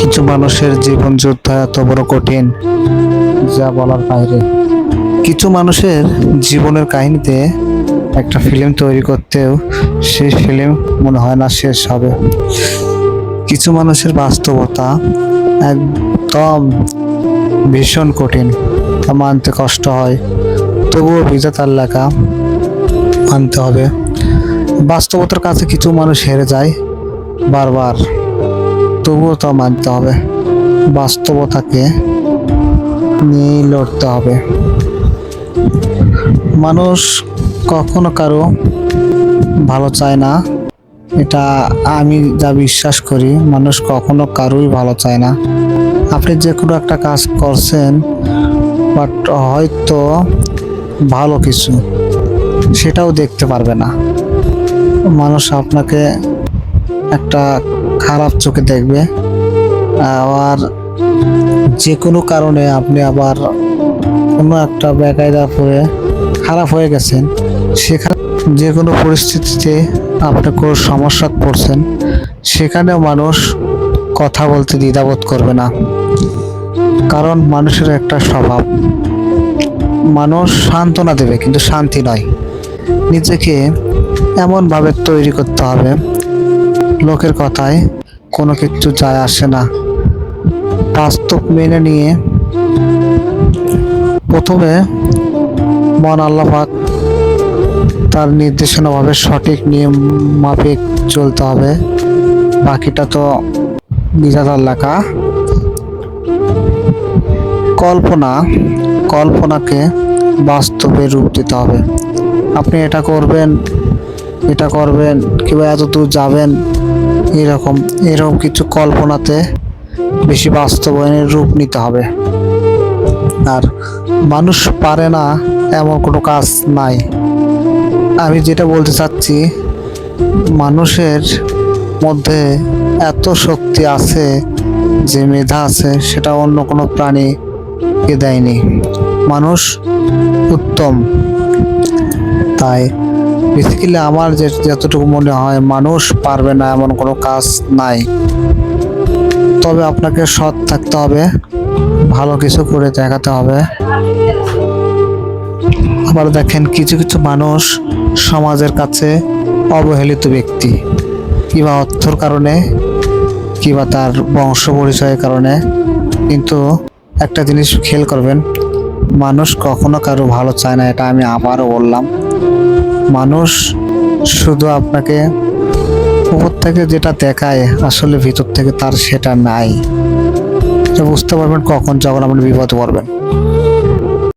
কিছু মানুষের জীবন যুদ্ধ এত বড় কঠিন, যা বলার বাইরে। কিছু মানুষের জীবনের কাহিনীতে একটা ফিল্ম তৈরি করতেও সেই ফিল্ম মনে হয় না শেষ হবে। কিছু মানুষের বাস্তবতা একদম ভীষণ কঠিন, তা মানতে কষ্ট হয়। তবুও বিধাতার লেখা মানতে হবে। বাস্তবতার কাছে কিছু মানুষ হেরে যায় বারবার। তবুও তা মানতে হবে। বাস্তবতাকে নিয়েই লড়তে হবে। মানুষ কখনো কারও ভালো চায় না। এটা আমি যা বিশ্বাস করি, মানুষ কখনো কারোই ভালো চায় না। আপনি যে কোনো একটা কাজ করছেন, বাট হয়তো ভালো কিছু, সেটাও দেখতে পারবে না। মানুষ আপনাকে একটা খারাপ চোখে দেখবে। আবার যে কোনো কারণে আপনি আবার কোনো একটা বেকায়দা পড়ে খারাপ হয়ে গেছেন, সেখানে যে কোনো পরিস্থিতিতে আপনি কোনো সমস্যা পড়ছেন, সেখানেও মানুষ কথা বলতে দ্বিধাবোধ করবে না। কারণ মানুষের একটা স্বভাব, মানুষ সান্ত্বনা দেবে কিন্তু শান্তি নয়। নিজেকে এমনভাবে তৈরি করতে হবে লোকের কথায় কোনো কিছু যায় আসে না। বাস্তব মেনে নিয়ে প্রথমে মন আল্লাপাক তার নির্দেশনাভাবে সঠিক নিয়ম মাফিক চলতে হবে। বাকিটা তো নিজাদার লেখা। কল্পনা, কল্পনাকে বাস্তবে রূপ দিতে হবে। আপনি এটা করবেন এটা করবেন কিংবা এত দূর যাবেন এরকম এরকম কিছু কল্পনাতে বেশি বাস্তবায়নের রূপ নিতে হবে। আর মানুষ পারে না এমন কোনো কাজ নাই। আমি যেটা বলতে চাচ্ছি, মানুষের মধ্যে এত শক্তি আছে, যে মেধা আছে, সেটা অন্য কোনো প্রাণীকে দেয়নি। মানুষ উত্তম। তাই বেসিক্যালি আমার যে যতটুকু মনে হয় মানুষ পারবে না এমন কোনো কাজ নাই। তবে আপনাকে সৎ থাকতে হবে, ভালো কিছু করে দেখাতে হবে। আবার দেখেন কিছু কিছু মানুষ সমাজের কাছে অবহেলিত ব্যক্তি। কিবা অর্থর কারণে, কিবা তার বংশ পরিচয়ের কারণে। কিন্তু একটা জিনিস খেয়াল করবেন, মানুষ কখনো কারও ভালো চায় না, এটা আমি আবারও বললাম। মানুষ শুধু আপনাকে উপর থেকে যেটা দেখায়, আসলে ভিতর থেকে তার সেটা নাই। বুঝতে পারবেন কখন যখন আপনি বিপদে পড়বেন।